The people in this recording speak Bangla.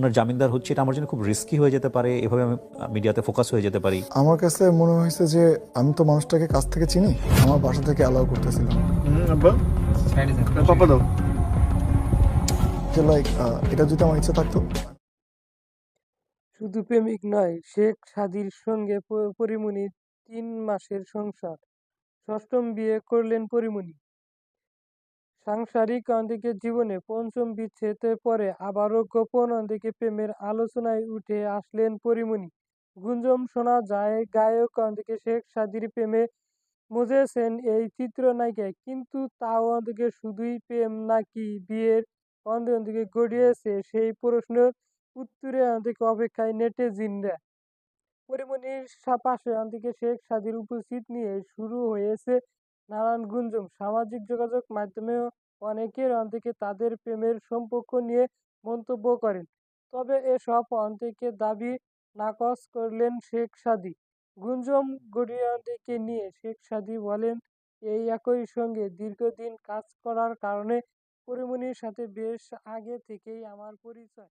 ওনার জামিনদার হচ্ছে এটা আমার জন্য খুব রিস্কি হয়ে যেতে পারে এভাবে আমি মিডিয়াতে ফোকাস হয়ে যেতে পারি। আমার কাছে মনে হয়েছে যে আমি তো মানুষটাকে কাছ থেকে চিনি আমার বাসা থেকে অ্যালাউ করতেছিলাম। আব্বা? পাপা দাও। যে লাইক এটা যদি আমার ইচ্ছা থাকতো। শুধু প্রেমিক নয় শেখ সাদির সঙ্গে প- পরীমনির তিন মাসের সংসার। ষষ্ঠম বিয়ে করলেন পরীমনি সাংসারিক অন্দিকে জীবনে পঞ্চম বিচ্ছেদের পরে আবারও গোপন অন্দিকে প্রেমের আলোচনায় উঠে আসলেন পরীমনি গুঞ্জম শোনা যায়, গায়ক অন্দিকে শেখ সাদির প্রেমে মজেছেন এই চিত্রনায়িকা কিন্তু তাও অন্দিকে শুধুই প্রেম নাকি বিয়ের অন্ধে অন্দিকে গড়িয়েছে সেই প্রশ্নের উত্তরে অন্দিকে অপেক্ষায় নেটিজিনরা পরিমণির সা- পাশে অন্দিকে শেখ সাদির উপস্থিত নিয়ে শুরু হয়েছে নানান গুঞ্জন। সামাজিক যোগাযোগ মাধ্যমেও অনেকের অন্তিকে তাদের প্রেমের সম্পর্ক নিয়ে মন্তব্য করেন। তবে এসব অন্তিকে দাবি নাকচ করলেন শেখ সাদি। গুঞ্জম গড়িয়ান্তিকে নিয়ে শেখ সাদি বলেন, এই একই সঙ্গে দীর্ঘদিন কাজ করার কারণে পরিমণির সাথে বেশ আগে থেকেই আমার পরিচয়।